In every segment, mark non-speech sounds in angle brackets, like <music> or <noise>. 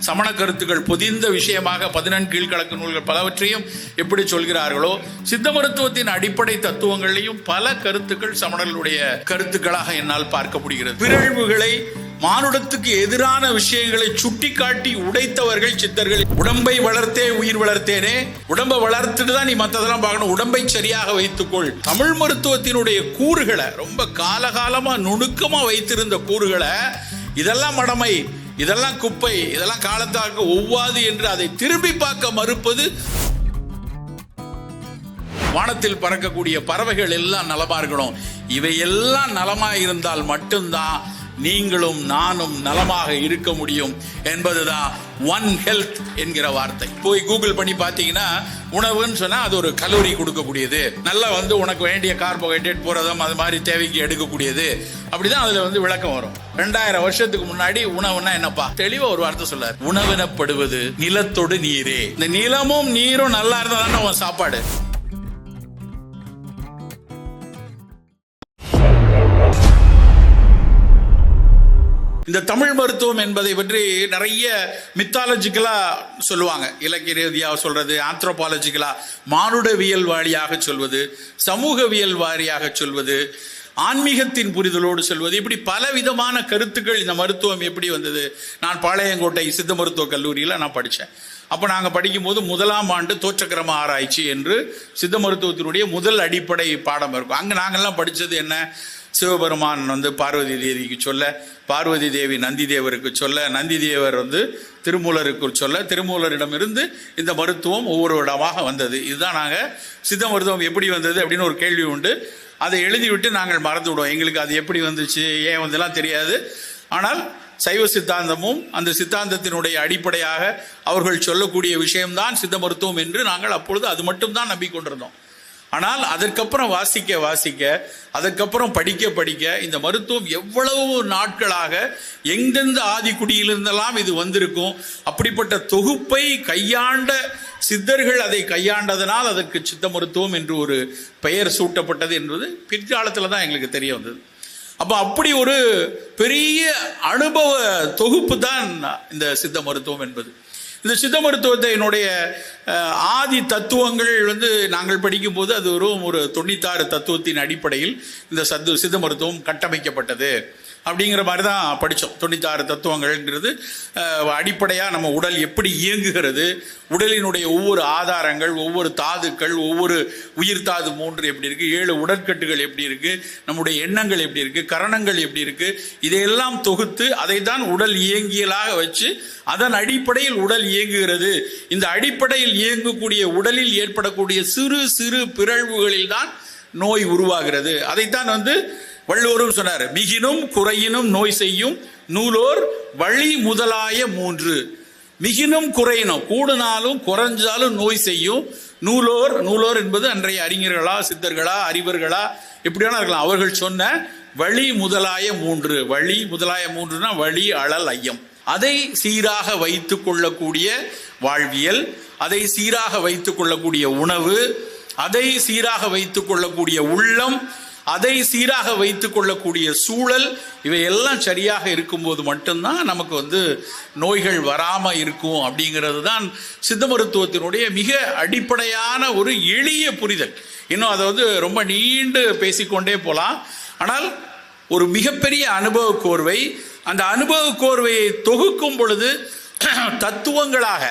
சமண கருத்துக்கள் பொதிந்த விஷயமாக பதினெண் கீழ்கணக்கு நூல்கள் பலவற்றையும் எப்படி சொல்கிறார்களோ சித்த மருத்துவத்தின் அடிப்படை தத்துவங்களையும் பல கருத்துக்கள் சமணர்களுடைய கருத்துக்களாக என்னால் பார்க்க முடிகிறது. பிறழ்வுகளை மானுடத்துக்கு எதிரான விஷயங்களை சுட்டிக்காட்டி உடைத்தவர்கள் சித்தர்கள். உடம்பை வளர்த்தே உயிர் வளர்த்தேனே. உடம்பை வளர்த்துட்டு தான் நீ மற்றதெல்லாம் பார்க்கணும். உடம்பை சரியாக வைத்துக்கொள். தமிழ் மருத்துவத்தினுடைய கூறுகளை ரொம்ப காலகாலமா நுணுக்கமா வைத்திருந்த கூறுகளை இதெல்லாம் மடமை இதெல்லாம் குப்பை இதெல்லாம் காலத்தாக ஒவ்வாது என்று அதை திரும்பி பார்க்க மறுப்பது வானத்தில் பறக்கக்கூடிய பறவைகள் எல்லாம் நலமா இருக்கணும் இவையெல்லாம் நலமா இருந்தால் மட்டும்தான் நீங்களும் நானும் நலமாக இருக்க முடியும் என்பதுதான் ஒன் ஹெல்த் என்கிற வார்த்தை. போய் கூகுள் பண்ணி பார்த்தீங்கன்னா உணவுன்னு சொன்னா அது ஒரு கலோரி கொடுக்கக்கூடியது. நல்லா வந்து உனக்கு வேண்டிய கார்போஹைட்ரேட் புரதம் அது மாதிரி தேவைக்கு எடுக்கக்கூடியது. அப்படிதான் அதுல வந்து விளக்கம் வரும். ரெண்டாயிரம் வருஷத்துக்கு முன்னாடி உணவுன்னா என்னப்பா? தெளிவா ஒரு வார்த்தை சொல்லார். உணவினப்படுவது நிலத்தொடு நீரே. இந்த நிலமும் நீரும் நல்லா இருந்தா தானே உன் சாப்பாடு? இந்த தமிழ் மருத்துவம் என்பதை பற்றி நிறைய மித்தாலஜிக்கலா சொல்லுவாங்க. இலக்கிய ரீதியாக சொல்றது ஆந்த்ரோபாலஜிக்கலா மானுடவியல் வாரியாக சொல்வது சமூகவியல் வாரியாக சொல்வது ஆன்மீகத்தின் புரிதலோடு சொல்வது இப்படி பல விதமான கருத்துக்கள் இந்த மருத்துவம் எப்படி வந்தது? நான் பாளையங்கோட்டை சித்த மருத்துவ கல்லூரியில் நான் படித்தேன் அப்போ நாங்கள் படிக்கும்போது முதலாம் ஆண்டு தோற்றக்கிரம ஆராய்ச்சி என்று சித்த மருத்துவத்தினுடைய முதல் அடிப்படை பாடம் இருக்கும். அங்கே நாங்கள்லாம் படித்தது என்ன? சிவபெருமான் வந்து பார்வதி தேவிக்கு சொல்ல பார்வதி தேவி நந்தி தேவருக்கு சொல்ல நந்தி தேவர் வந்து திருமூலருக்கு சொல்ல திருமூலரிடமிருந்து இந்த மருத்துவம் ஒவ்வொரு இடமாக வந்தது. இதுதான் நாங்கள் சித்த மருத்துவம் எப்படி வந்தது அப்படின்னு ஒரு கேள்வி உண்டு. அதை எழுதிவிட்டு நாங்கள் மறந்து விடுவோம். எங்களுக்கு அது எப்படி வந்துச்சு ஏன் வந்தெல்லாம் தெரியாது. ஆனால் சைவ சித்தாந்தமும் அந்த சித்தாந்தத்தினுடைய அடிப்படையாக அவர்கள் சொல்லக்கூடிய விஷயம்தான் சித்த மருத்துவம் என்று நாங்கள் அப்பொழுது அது மட்டும்தான் நம்பிக்கொண்டிருந்தோம். ஆனால் அதற்கப்புறம் வாசிக்க வாசிக்க அதற்கப்புறம் படிக்க படிக்க இந்த மருத்துவம் எவ்வளவு நாட்களாக எந்தெந்த ஆதிக்குடியிலிருந்தெல்லாம் இது வந்திருக்கும்? அப்படிப்பட்ட தொகுப்பை கையாண்ட சித்தர்கள் அதை கையாண்டதனால் அதற்கு சித்த மருத்துவம் என்று ஒரு பெயர் சூட்டப்பட்டது என்பது பிற்காலத்தில் தான் எங்களுக்கு தெரிய வந்தது. அப்போ அப்படி ஒரு பெரிய அனுபவ தொகுப்பு தான் இந்த சித்த மருத்துவம் என்பது. இந்த சித்த மருத்துவத்தினுடைய ஆதி தத்துவங்கள் வந்து நாங்கள் படிக்கும்போது அது வெறும் ஒரு தொண்ணூத்தாறு தத்துவத்தின் அடிப்படையில் இந்த சத்து சித்த மருத்துவம் கட்டமைக்கப்பட்டது. அப்படிங்கிற மாதிரி தான் படித்தோம் தொண்ணூத்தாறு தத்துவங்கள்ங்கிறது அடிப்படையாக நம்ம உடல் எப்படி இயங்குகிறது உடலினுடைய ஒவ்வொரு ஆதாரங்கள் ஒவ்வொரு தாதுக்கள் ஒவ்வொரு உயிர் தாது மூன்று எப்படி இருக்கு ஏழு உடற்கட்டுகள் எப்படி இருக்கு நம்முடைய எண்ணங்கள் எப்படி இருக்கு கரணங்கள் எப்படி இருக்கு இதையெல்லாம் தொகுத்து அதை தான் உடல் இயங்கியலாக வச்சு அதன் அடிப்படையில் உடல் இயங்குகிறது. இந்த அடிப்படையில் இயங்கக்கூடிய உடலில் ஏற்படக்கூடிய சிறு சிறு பிறழ்வுகளில் தான் நோய் உருவாகிறது. அதைத்தான் வந்து வள்ளுவரும் சொன்னார் மிகினும் குறையினும் நோய் செய்யும் நூலோர் வழி முதலாய மூன்று. மிகினும் குறையினும் கூடுனாலும் குறைஞ்சாலும் நோய் செய்யும் நூலோர் நூலோர் என்பது அன்றைய அறிஞர்களா சித்தர்களா அறிவர்களா எப்படியான இருக்கலாம் அவர்கள் சொன்ன வழி முதலாய மூன்று. வழி முதலாய மூன்றுனா வழி அழல் ஐயம். அதை சீராக வைத்து கொள்ளக்கூடிய வாழ்வியல் அதை சீராக வைத்து கொள்ளக்கூடிய உணவு அதை சீராக வைத்து கொள்ளக்கூடிய உள்ளம் அதை சீராக வைத்து கொள்ளக்கூடிய சூழல் இவையெல்லாம் சரியாக இருக்கும்போது மட்டும்தான் நமக்கு வந்து நோய்கள் வராமல் இருக்கும் அப்படிங்கிறது தான் சித்த மருத்துவத்தினுடைய மிக அடிப்படையான ஒரு எளிய புரிதல். இன்னும் அதை வந்து ரொம்ப நீண்டு பேசிக்கொண்டே போகலாம் ஆனால் ஒரு மிகப்பெரிய அனுபவ கோர்வை அந்த அனுபவ கோர்வையை தொகுக்கும் பொழுது <clears throat> தத்துவங்களாக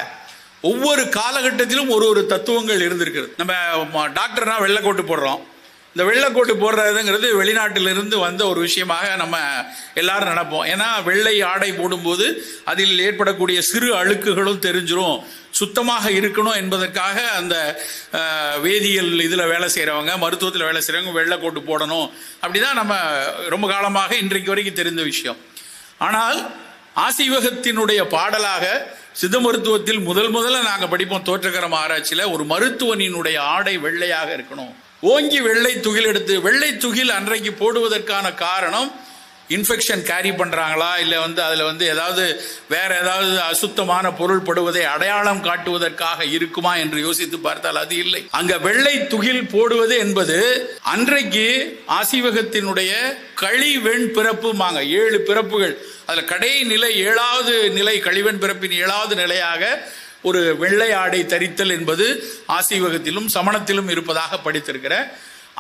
ஒவ்வொரு காலகட்டத்திலும் ஒரு ஒரு தத்துவங்கள் இருந்திருக்கிறது. நம்ம ம- டாக்டர்னா வெள்ளைக்கோட்டு போடுறோம். இந்த வெள்ளைக்கோட்டு போடுறதுங்கிறது வெளிநாட்டிலிருந்து வந்த ஒரு விஷயமாக நம்ம எல்லாரும் நினைப்போம். ஏன்னா வெள்ளை ஆடை போடும்போது அதில் ஏற்படக்கூடிய சிறு அழுக்குகளும் தெரிஞ்சிடும் சுத்தமாக இருக்கணும் என்பதற்காக அந்த வேதியியல் இதில் வேலை செய்கிறவங்க மருத்துவத்தில் வேலை செய்கிறவங்க வெள்ளைக்கோட்டு போடணும். அப்படிதான் நம்ம ரொம்ப காலமாக இன்றைக்கு வரைக்கும் தெரிந்த விஷயம். ஆனால் ஆசீவகத்தினுடைய பாடலாக சித்த மருத்துவத்தில் முதல் முதல்ல நாங்கள் படிப்போம். தோற்றக்கரம் ஆராய்ச்சியில் ஒரு மருத்துவனினுடைய ஆடை வெள்ளையாக இருக்கணும். ஓங்கி வெள்ளை துகில் எடுத்து வெள்ளை துகில் அன்றைக்கு போடுவதற்கான காரணம் இன்ஃபெக்ஷன் கேரி பண்ணுறாங்களா இல்லை வந்து அதில் வந்து ஏதாவது வேறு ஏதாவது அசுத்தமான பொருள் படுவதை அடையாளம் காட்டுவதற்காக இருக்குமா என்று யோசித்து பார்த்தால் அது இல்லை. அங்கே வெள்ளை துகில் போடுவது என்பது அன்றைக்கு ஆசிவகத்தினுடைய கழிவெண் பிறப்புமாங்க ஏழு பிறப்புகள். அதில் கடை நிலை ஏழாவது நிலை கழிவெண் பிறப்பின் ஏழாவது நிலையாக ஒரு வெள்ளை ஆடை தரித்தல் என்பது ஆசீவகத்திலும் சமணத்திலும் இருப்பதாக படித்திருக்கிற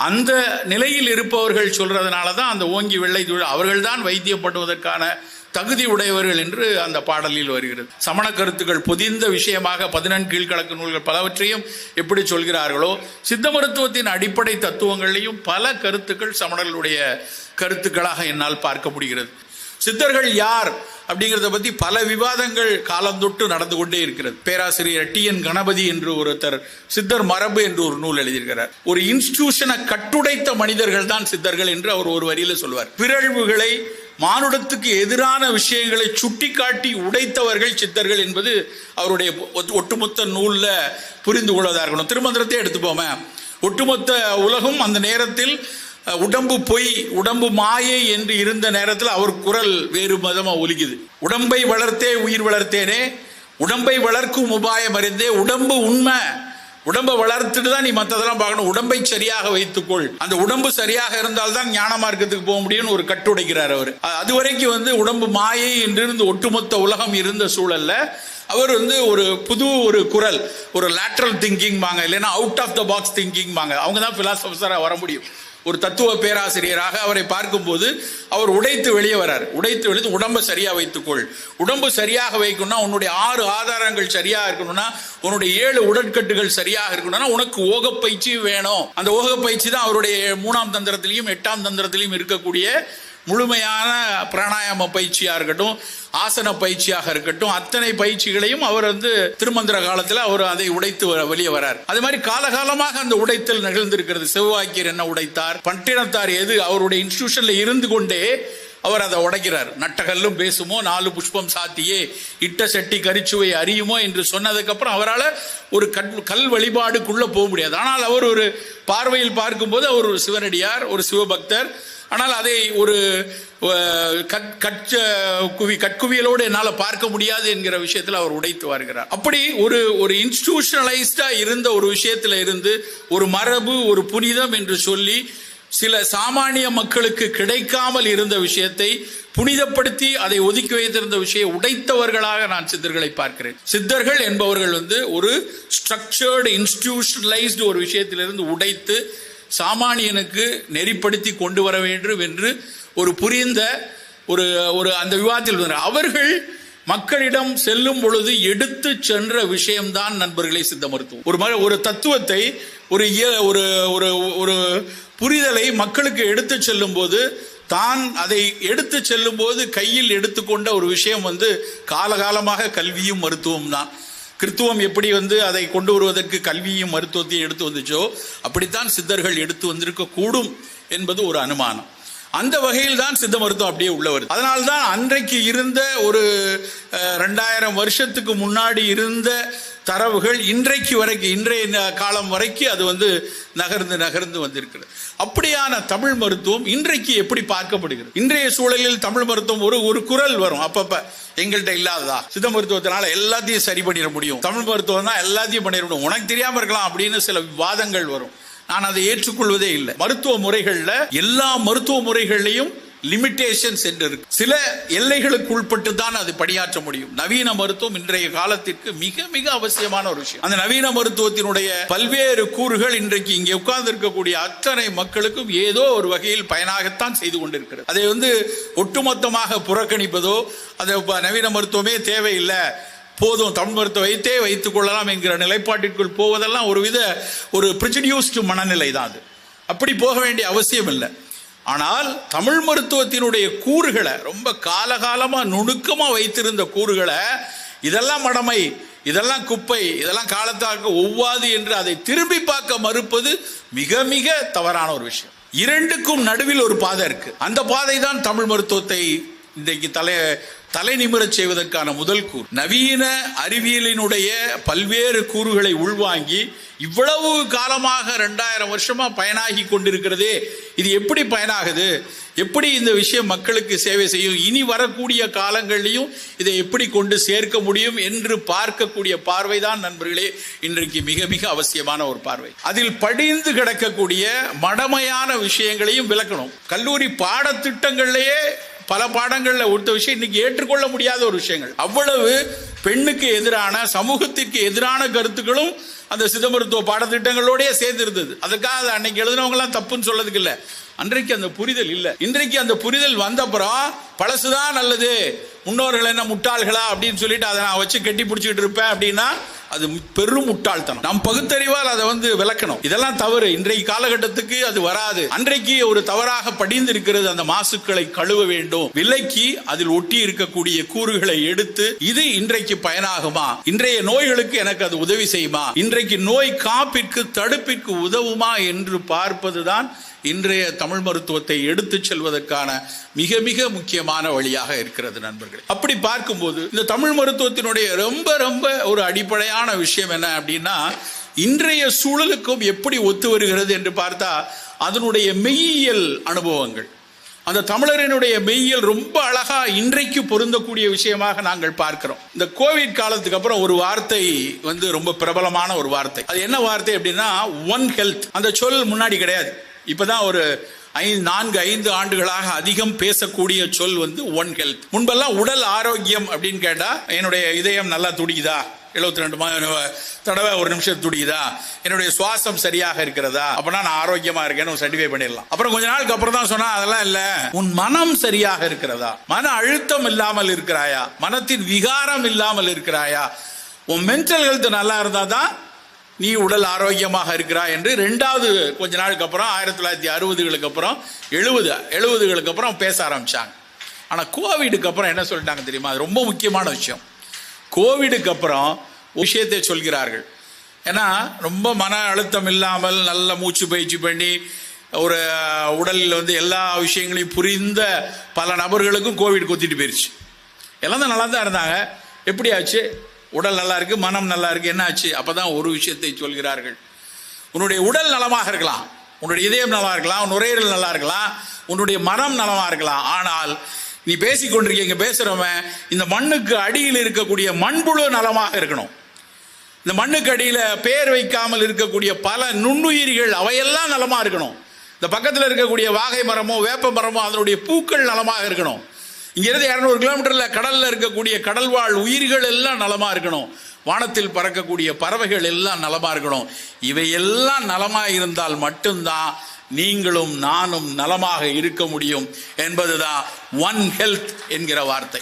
அந்த நிலையில் இருப்பவர்கள் சொல்றதுனால தான் அந்த ஓங்கி வெள்ளை தொழில் அவர்கள்தான் வைத்தியப்படுவதற்கான தகுதி உடையவர்கள் என்று அந்த பாடலில் வருகிறது. சமண கருத்துக்கள் பொதிந்த விஷயமாக பதினெண் கீழ்கணக்கு நூல்கள் பலவற்றையும் எப்படி சொல்கிறார்களோ சித்த மருத்துவத்தின் அடிப்படை தத்துவங்களையும் பல கருத்துக்கள் சமணர்களுடைய கருத்துக்களாக என்னால் பார்க்க முடிகிறது. சித்தர்கள் யார் அப்படிங்கிறத பத்தி பல விவாதங்கள் காலந்தொட்டு நடந்து கொண்டே இருக்கிறது. பேராசிரியர் டி. என். கணபதி என்று ஒருத்தர் சித்தர் மரபு என்று ஒரு நூல் எழுதியிருக்கிறார். ஒரு இன்ஸ்டிடியூஷனை கட்டுடைத்த மனிதர்கள் தான் சித்தர்கள் என்று அவர் ஒரு வரியில சொல்வார். பிறழ்வுகளை மானுடத்துக்கு எதிரான விஷயங்களை சுட்டிக்காட்டி உடைத்தவர்கள் சித்தர்கள் என்பது அவருடைய ஒட்டுமொத்த நூல்ல புரிந்து கொள்வதாக இருக்கணும். திருமந்திரத்தை எடுத்துப்போமே. ஒட்டுமொத்த உலகம் அந்த நேரத்தில் உடம்பு பொய் உடம்பு மாயை என்று இருந்த நேரத்தில் அவர் குரல் வேறு மதமாக ஒலிக்குது. உடம்பை வளர்த்தே உயிர் வளர்த்தேனே. உடம்பை வளர்க்கும் உபாயம் அறிந்தே உடம்பு உண்மை. உடம்பை வளர்த்துட்டு தான் நீ மற்றதெல்லாம் பார்க்கணும். உடம்பை சரியாக வைத்துக்கொள். அந்த உடம்பு சரியாக இருந்தால் தான் ஞான மார்க்கத்துக்கு போக முடியும்னு ஒரு கட்டுடைக்கிறார் அவர். அது வரைக்கும் வந்து உடம்பு மாயை என்றிருந்து ஒட்டுமொத்த உலகம் இருந்த சூழல்ல அவர் வந்து ஒரு புது ஒரு குரல் ஒரு லேட்ரல் திங்கிங் வாங்க இல்லைன்னா out of the box thinking வாங்க. அவங்க தான் பிலாசபஸராக வர முடியும். ஒரு தத்துவ பேராசிரியராக அவரை பார்க்கும்போது அவர் உடைத்து வெளியே வரார். உடைத்து வெளியே உடம்பை சரியாக வைத்துக்கொள். உடம்பு சரியாக வைக்கணும்னா உன்னுடைய ஆறு ஆதாரங்கள் சரியாக இருக்கணும்னா உன்னுடைய ஏழு உடற்கட்டுகள் சரியாக இருக்கணும்னா உனக்கு ஓக பயிற்சி வேணும். அந்த ஓக பயிற்சி தான் அவருடைய மூணாம் தந்திரத்திலையும் எட்டாம் தந்திரத்திலையும் இருக்கக்கூடிய முழுமையான பிராணாயாம பயிற்சியா இருக்கட்டும் ஆசன பயிற்சியாக இருக்கட்டும் அத்தனை பயிற்சிகளையும் அவர் வந்து திருமந்திர காலத்தில் அவர் அதை உடைத்து வ- வெளியே வரார். அது மாதிரி காலகாலமாக அந்த உடைத்தல் நிகழ்ந்திருக்கிறது. செவ்வாக்கியர் என்ன உடைத்தார் பட்டினத்தார் எது அவருடைய இன்ஸ்டிடியூஷன்ல இருந்து கொண்டே அவர் அதை உடைக்கிறார். நட்டகல்லும் பேசுமோ நாலு புஷ்பம் சாத்தியே இட்ட செட்டி கரிச்சுவை அறியுமோ என்று சொன்னதுக்கு அப்புறம் அவரால் ஒரு கல் கல் வழிபாடுக்குள்ள போக முடியாது. ஆனால் அவர் ஒரு பார்வையில் பார்க்கும்போது அவர் ஒரு சிவனடியார் ஒரு சிவபக்தர் ஆனால் அதை ஒரு கட் கட்ச குவி கட்குவியலோடு என்னால் பார்க்க முடியாது என்கிற விஷயத்தில் அவர் உடைத்து வருகிறார். அப்படி ஒரு ஒரு இன்ஸ்டிடியூஷனலைஸ்டாக இருந்த ஒரு விஷயத்தில் இருந்து ஒரு மரபு ஒரு புனிதம் என்று சொல்லி சில சாமானிய மக்களுக்கு கிடைக்காமல் இருந்த விஷயத்தை புனிதப்படுத்தி அதை ஒதுக்கி வைத்திருந்த விஷயம் உடைத்தவர்களாக நான் சித்தர்களை பார்க்கிறேன். சித்தர்கள் என்பவர்கள் வந்து ஒரு ஸ்ட்ரக்சர்டு இன்ஸ்டிடியூஷனலைஸ்டு ஒரு விஷயத்திலிருந்து உடைத்து சாமானியனுக்கு நெறிப்படுத்தி கொண்டு வர வேண்டும் என்று ஒரு புரிந்த ஒரு ஒரு அந்த விவாதத்தில் வந்தார். அவர்கள் மக்களிடம் செல்லும் பொழுது எடுத்து சென்ற விஷயம்தான் நண்பர்களை சித்த மருத்துவம் ஒரு ம- ஒரு தத்துவத்தை ஒரு இய- ஒரு ஒரு ஒரு புரிதலை மக்களுக்கு எடுத்து செல்லும் போது தான் அதை எடுத்து செல்லும் போது கையில் எடுத்துக்கொண்ட ஒரு விஷயம் வந்து காலகாலமாக கல்வியும் மருத்துவம் தான் கிறித்துவம் எப்படி வந்து அதை கொண்டு வருவதற்கு கல்வியும் மருத்துவத்தையும் எடுத்து வந்துச்சோ அப்படித்தான் சித்தர்கள் எடுத்து வந்திருக்க கூடும் என்பது ஒரு அனுமானம். அந்த வகையில் தான் சித்த மருத்துவம் அப்படியே உள்ள வருது. அதனால்தான் அன்றைக்கு இருந்த ஒரு ரெண்டாயிரம் வருஷத்துக்கு முன்னாடி இருந்த தரவுகள் இன்றைக்கு வரைக்கும் இன்றைய காலம் வரைக்கும் அது வந்து நகர்ந்து நகர்ந்து வந்திருக்கிறது. அப்படியான தமிழ் மருத்துவம் இன்றைக்கு எப்படி பார்க்கப்படுகிறது? இன்றைய சூழலில் தமிழ் மருத்துவம் ஒரு ஒரு குரல் வரும் அப்பப்ப. எங்கள்கிட்ட இல்லாததா? சித்த மருத்துவத்தினால எல்லாத்தையும் சரி பண்ணிட முடியும். தமிழ் மருத்துவம் தான் எல்லாத்தையும் பண்ணிட முடியும் உனக்கு தெரியாம இருக்கலாம் அப்படின்னு சில வாதங்கள் வரும். நான் அதை ஏற்றுக்கொள்வதே இல்லை. மருத்துவ முறைகளில் எல்லா மருத்துவ முறைகளையும் லிமிட்டேஷன்ஸ் என்று இருக்கு. சில எல்லைகளுக்கு உட்பட்டு தான் அது பணியாற்ற முடியும். நவீன மருத்துவம் இன்றைய காலத்திற்கு மிக மிக அவசியமான ஒரு விஷயம். அந்த நவீன மருத்துவத்தினுடைய பல்வேறு கூறுகள் இன்றைக்கு இங்கே உட்கார்ந்து இருக்கக்கூடிய அத்தனை மக்களுக்கும் ஏதோ ஒரு வகையில் பயனாகத்தான் செய்து கொண்டிருக்கிறது. அதை வந்து ஒட்டுமொத்தமாக புறக்கணிப்பதோ அதை ப- நவீன மருத்துவமே தேவையில்லை. போதும் தமிழ் மருத்துவ வைத்தே வைத்துக் கொள்ளலாம் என்கிற நிலைப்பாட்டிற்குள் போவதெல்லாம் ஒரு வித ஒரு ப்ரிஜடியூஸ்டு மனநிலை தான் அது. அப்படி போக வேண்டிய அவசியம் இல்லை ஆனால் தமிழ் மருத்துவத்தினுடைய கூறுகளை ரொம்ப காலகாலமாக நுணுக்கமாக வைத்திருந்த கூறுகளை இதெல்லாம் மடமை இதெல்லாம் குப்பை இதெல்லாம் காலத்தாக்க ஒவ்வாது என்று அதை திரும்பி பார்க்க மறுப்பது மிக மிக தவறான ஒரு விஷயம். இரண்டுக்கும் நடுவில் ஒரு பாதை இருக்கு. அந்த பாதை தான் தமிழ் மருத்துவத்தை இன்றைக்கு தலை தலை நிமிரச் செய்வதற்கான முதல் கூறு. நவீன அறிவியலினுடைய பல்வேறு கூறுகளை உள்வாங்கி இவ்வளவு காலமாக ரெண்டாயிரம் வருஷமா பயனாகி கொண்டிருக்கிறதே இது எப்படி பயனாகுது? எப்படி இந்த விஷயம் மக்களுக்கு சேவை செய்யும்? இனி வரக்கூடிய காலங்களிலையும் இதை எப்படி கொண்டு சேர்க்க முடியும் என்று பார்க்கக்கூடிய பார்வைதான் நண்பர்களே இன்றைக்கு மிக மிக அவசியமான ஒரு பார்வை. அதில் படிந்து கிடக்கக்கூடிய மடமையான விஷயங்களையும் விளக்கணும். கல்லூரி பாடத்திட்டங்கள்லேயே பல பாடங்களில் ஒருத்த விஷயம் இன்னைக்கு ஏற்றுக்கொள்ள முடியாத ஒரு விஷயங்கள். அவ்வளவு பெண்ணுக்கு எதிரான சமூகத்திற்கு எதிரான கருத்துக்களும் அந்த சிதம்பரத்துவ பாடத்திட்டங்களோடய சேர்ந்து இருந்தது அதுக்காக அதை அன்னைக்கு எழுதினவங்கலாம் தப்புன்னு சொல்லதுக்கு இல்லை அன்றைக்கு அந்த புரிதல் இல்லை. இன்றைக்கு அந்த புரிதல் வந்தப்புறம் பழசுதான் நல்லது. முன்னோர்கள் என்ன முட்டாள்களா அப்படின்னு சொல்லிட்டு அதை நான் வச்சு கட்டி பிடிச்சிக்கிட்டு இருப்பேன் அப்படின்னா அது பெரும் முட்டாள்தனம். நம் பகுத்தறிவால் அதை வந்து விளக்கணும். இதெல்லாம் தவறு. இன்றைய காலகட்டத்துக்கு அது வராது. அன்றைக்கு ஒரு தவறாக படிந்து இருக்கிறது அந்த மாசுக்களை கழுவ வேண்டும். விலைக்கு அதில் ஒட்டி இருக்கக்கூடிய கூறுகளை எடுத்து இது இன்றைக்கு பயனாகுமா? இன்றைய நோய்களுக்கு எனக்கு அது உதவி செய்யுமா? இன்றைக்கு நோய் காப்பிற்கு தடுப்பிற்கு உதவுமா என்று பார்ப்பதுதான் இன்றைய தமிழ் மருத்துவத்தை எடுத்துச் செல்வதற்கான மிக மிக முக்கியமான வழியாக இருக்கிறது நண்பர்களே. அப்படி பார்க்கும்போது இந்த தமிழ் மருத்துவத்தினுடைய ரொம்ப ரொம்ப ஒரு அடிப்படையான விஷயம் என்ன அப்படின்னா இன்றைய சூழலுக்கும் எப்படி ஒத்து வருகிறது என்று பார்த்தா அதனுடைய மெய்யியல் அனுபவங்கள். அந்த தமிழரினுடைய மெய்யியல் ரொம்ப அழகா இன்றைக்கு பொருந்தக்கூடிய விஷயமாக நாங்கள் பார்க்கிறோம். இந்த கோவிட் காலத்துக்கு அப்புறம் ஒரு வார்த்தை வந்து ரொம்ப பிரபலமான ஒரு வார்த்தை. அது என்ன வார்த்தை அப்படின்னா ஒன் ஹெல்த் அந்த சொல் முன்னாடி கிடையாது. இப்பதான் ஒரு ஐந்து நான்கு ஐந்து ஆண்டுகளாக அதிகம் பேசக்கூடிய சொல் வந்து ஒன் ஹெல்த் முன்பெல்லாம் உடல் ஆரோக்கியம் அப்படின்னு கேட்டா என்னுடைய இதயம் நல்லா துடிக்குதா? எழுபத்தி ரெண்டு தடவை ஒரு நிமிஷம் துடிக்குதா? என்னுடைய சுவாசம் சரியாக இருக்கிறதா? அப்படின்னா நான் ஆரோக்கியமா இருக்கேன்னு சர்டிஃபை பண்ணிடலாம். அப்புறம் கொஞ்ச நாளுக்கு அப்புறம் தான் சொன்னா அதெல்லாம் இல்ல. உன் மனம் சரியாக இருக்கிறதா? மன அழுத்தம் இல்லாமல் இருக்கிறாயா? மனத்தின் விகாரம் இல்லாமல் இருக்கிறாயா? உன் மென்டல் ஹெல்த் நல்லா இருந்தா தான் நீ உடல் ஆரோக்கியமாக இருக்கிறாய் என்று ரெண்டாவது கொஞ்ச நாளுக்கு அப்புறம் ஆயிரத்தி தொள்ளாயிரத்தி அறுபதுகளுக்கு அப்புறம் எழுபது எழுபதுகளுக்கு அப்புறம் பேச ஆரம்பித்தாங்க ஆனால் கோவிடுக்கு அப்புறம் என்ன சொல்லிட்டாங்க தெரியுமா? அது ரொம்ப முக்கியமான விஷயம். கோவிடுக்கு அப்புறம் விஷயத்தை சொல்கிறார்கள். ஏன்னா ரொம்ப மன அழுத்தம் இல்லாமல் நல்ல மூச்சு பயிற்சி பண்ணி ஒரு உடலில் வந்து எல்லா விஷயங்களையும் புரிந்த பல நபர்களுக்கும் கோவிட் கொத்திட்டு போயிருச்சு. எல்லாம் தான் நல்லா தான் இருந்தாங்க. எப்படி ஆச்சு உடல் நல்லா இருக்கு மனம் நல்லா இருக்கு என்ன ஆச்சு? அப்பதான் ஒரு விஷயத்தை சொல்கிறார்கள். உன்னுடைய உடல் நலமாக இருக்கலாம். உன்னுடைய இதயம் நல்லா இருக்கலாம் உன் நுரையீரல் நல்லா இருக்கலாம் உன்னுடைய மனம் நலமா இருக்கலாம். ஆனால் நீ பேசிக்கொண்டிருக்கீங்க பேசுறவன் இந்த மண்ணுக்கு அடியில் இருக்கக்கூடிய மண்புழு நலமாக இருக்கணும். இந்த மண்ணுக்கு அடியில் பேர் வைக்காமல் இருக்கக்கூடிய பல நுண்ணுயிரிகள் அவையெல்லாம் நலமா இருக்கணும். இந்த பக்கத்தில் இருக்கக்கூடிய வாகை மரமோ வேப்ப மரமோ அதனுடைய பூக்கள் நலமாக இருக்கணும். இங்கிருந்து இரநூறு கிலோமீட்டர்ல கடல்ல இருக்கக்கூடிய கடல்வாழ் உயிர்கள் எல்லாம் நலமா இருக்கணும். வானத்தில் பறக்கக்கூடிய பறவைகள் எல்லாம் நலமா இருக்கணும். இவையெல்லாம் நலமா இருந்தால் மட்டும்தான் நீங்களும் நானும் நலமாக இருக்க முடியும் என்பதுதான் ஒன் ஹெல்த் என்கிற வார்த்தை.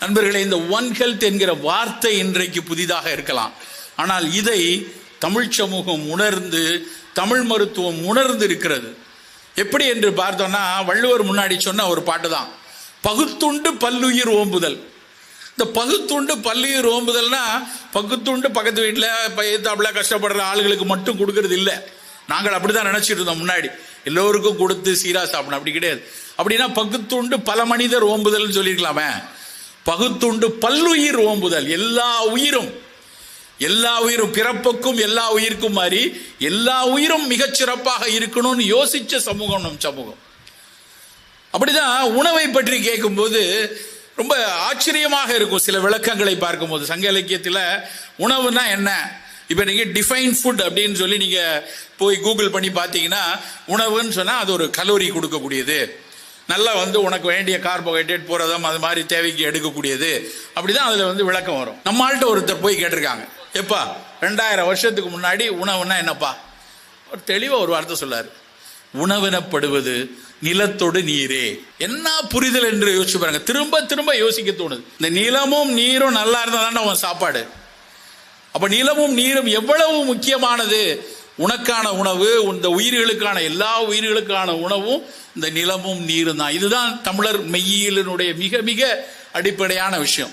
நண்பர்களே இந்த ஒன் ஹெல்த் என்கிற வார்த்தை இன்றைக்கு புதிதாக இருக்கலாம். ஆனால் இதை தமிழ் சமூகம் உணர்ந்து தமிழ் மருத்துவம் உணர்ந்து இருக்கிறது எப்படி என்று பார்த்தோம்னா வள்ளுவர் முன்னாடி சொன்ன ஒரு பாட்டு தான் பகுத்துண்டு பல்லுயிர் ஓம்புதல். இந்த பகுத்துண்டு பல்லுயிர் ஓம்புதல்னா பகுத்துண்டு பக்கத்து வீட்டில் எத்தாப்புல கஷ்டப்படுற ஆளுகளுக்கு மட்டும் கொடுக்கறது இல்லை. நாங்கள் அப்படிதான் நினச்சிட்டு இருந்தோம் முன்னாடி. எல்லோருக்கும் கொடுத்து சீரா சாப்பிடணும். அப்படி கிடையாது. அப்படின்னா பகுத்துண்டு பல மனிதர் ஓம்புதல்னு சொல்லியிருக்கலாமே. பகுத்துண்டு பல்லுயிர் ஓம்புதல். எல்லா உயிரும். எல்லா உயிரும். பிறப்புக்கும் எல்லா உயிருக்கும் மாதிரி எல்லா உயிரும் மிகச் சிறப்பாக இருக்கணும்னு யோசிச்ச சமூகம் நம் சமூகம். அப்படிதான் உணவை பற்றி கேட்கும்போது ரொம்ப ஆச்சரியமாக இருக்கும் சில விளக்கங்களை பார்க்கும்போது. சங்க இலக்கியத்தில் உணவுனா என்ன? இப்போ நீங்கள் டிஃபைன் ஃபுட் அப்படின்னு சொல்லி நீங்கள் போய் கூகுள் பண்ணி பார்த்தீங்கன்னா உணவுன்னு சொன்னால் அது ஒரு கலோரி கொடுக்கக்கூடியது. நல்லா வந்து உனக்கு வேண்டிய கார்போஹைட்ரேட் போகிறதும் அது மாதிரி தேவைக்கு எடுக்கக்கூடியது. அப்படிதான் அதில் வந்து விளக்கம் வரும். நம்மள்கிட்ட ஒருத்தர் போய் கேட்டிருக்காங்க. எப்பா ரெண்டாயிரம் வருஷத்துக்கு முன்னாடி உணவுன்னா என்னப்பா? ஒரு தெளிவாக ஒரு வார்த்தை சொல்லாரு. உணவெனப்படுவது நிலத்தோடு நீரே. என்ன புரிதல் என்று யோசிச்சு பாருங்க. திரும்ப திரும்ப யோசிக்க தோணுது. இந்த நிலமும் நீரும் நல்லா இருந்தா தானே உன் சாப்பாடு? அப்ப நிலமும் நீரும் எவ்வளவு முக்கியமானது? உனக்கான உணவு இந்த உயிர்களுக்கான எல்லா உயிர்களுக்கான உணவும் இந்த நிலமும் நீரும் தான். இதுதான் தமிழர் மெய்யியலினுடைய மிக மிக அடிப்படையான விஷயம்.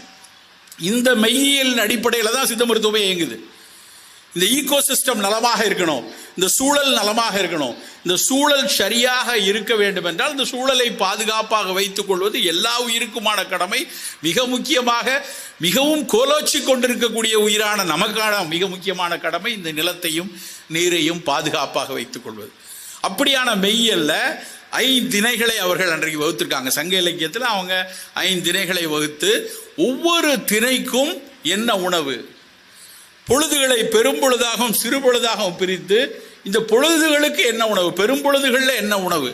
இந்த மெய்யியலின் அடிப்படையில் தான் சித்த மருத்துவமே இயங்குது. இந்த ஈகோசிஸ்டம் நலமாக இருக்கணும். இந்த சூழல் நலமாக இருக்கணும். இந்த சூழல் சரியாக இருக்க வேண்டும் என்றால் இந்த சூழலை பாதுகாப்பாக வைத்துக் கொள்வது எல்லா உயிருக்குமான கடமை. மிக முக்கியமாக மிகவும் கோலோச்சி கொண்டிருக்கக்கூடிய உயிரான நமக்கான மிக முக்கியமான கடமை இந்த நிலத்தையும் நீரையும் பாதுகாப்பாக வைத்துக் கொள்வது. அப்படியான மெய்யல்ல ஐந்திணைகளை அவர்கள் அன்றைக்கு வகுத்திருக்காங்க. சங்க இலக்கியத்தில் அவங்க ஐந்திணைகளை வகுத்து ஒவ்வொரு திணைக்கும் என்ன உணவு? பொழுதுகளை பெரும்பொழுதாகவும் சிறு பொழுதாகவும் பிரித்து இந்த பொழுதுகளுக்கு என்ன உணவு? பெரும்பொழுதுகளில் என்ன உணவு?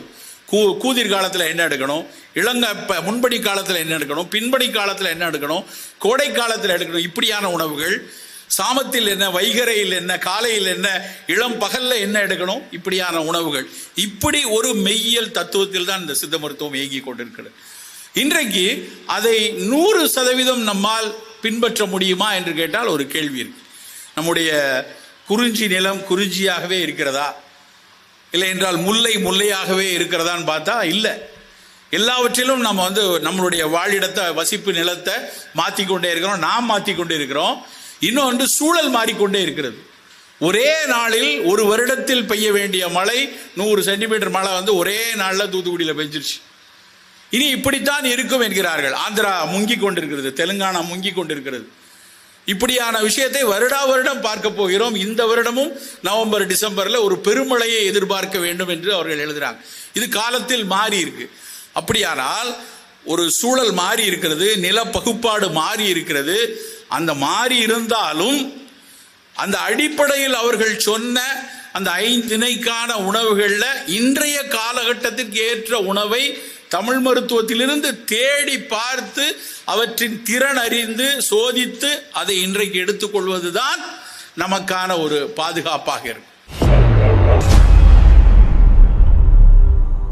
கூ கூதிர் காலத்தில் என்ன எடுக்கணும்? இளங்க இப்போ முன்படி காலத்தில் என்ன எடுக்கணும்? பின்படி காலத்தில் என்ன எடுக்கணும்? கோடை காலத்தில் எடுக்கணும்? இப்படியான உணவுகள். சாமத்தில் என்ன வைகரையில் என்ன காலையில் என்ன இளம் பகலில் என்ன எடுக்கணும்? இப்படியான உணவுகள். இப்படி ஒரு மெய்யியல் தத்துவத்தில் தான் இந்த சித்த மருத்துவம் இயங்கி கொண்டிருக்கிறது. இன்றைக்கு அதை நூறு சதவீதம் நம்மால் பின்பற்ற முடியுமா என்று கேட்டால் ஒரு கேள்வி இருக்கு. நம்முடைய குறிஞ்சி நிலம் குறிஞ்சியாகவே இருக்கிறதா? இல்லை என்றால் முல்லை முல்லையாகவே இருக்கிறதான்னு பார்த்தா இல்லை. எல்லாவற்றிலும் நம்ம வந்து நம்மளுடைய வாழிடத்தை வசிப்பு நிலத்தை மாற்றிக்கொண்டே இருக்கிறோம். நாம் மாற்றிக்கொண்டே இருக்கிறோம். இன்னொன்று சூழல் மாறிக்கொண்டே இருக்கிறது. ஒரே நாளில் ஒரு வருடத்தில் பெய்ய வேண்டிய மழை நூறு சென்டிமீட்டர் மழை வந்து ஒரே நாளில் தூத்துக்குடியில் பெஞ்சிருச்சு. இனி இப்படித்தான் இருக்கும் என்கிறார்கள். ஆந்திரா முங்கி கொண்டிருக்கிறது தெலுங்கானா முங்கி கொண்டிருக்கிறது இப்படியான விஷயத்தை வருடா வருடம் பார்க்க போகிறோம். இந்த வருடமும் நவம்பர் டிசம்பர்ல ஒரு பெருமழையை எதிர்பார்க்க வேண்டும் என்று அவர்கள் எழுதுறாங்க. இது காலத்தில் மாறி இருக்கு. அப்படியானால் ஒரு சூழல் மாறி இருக்கிறது நில பகுப்பாடு மாறி இருக்கிறது. அந்த மாறி இருந்தாலும் அந்த அடிப்படையில் அவர்கள் சொன்ன அந்த ஐந்திணைக்கான உணவுகளில் இன்றைய காலகட்டத்திற்கு ஏற்ற உணவை தமிழ் மருத்துவத்திலிருந்து தேடி பார்த்து அவற்றின் திறன் அறிந்து சோதித்து அதை இன்றைக்கு எடுத்துக்கொள்வதுதான் நமக்கான ஒரு பாதுகாப்பாக இருக்கும்.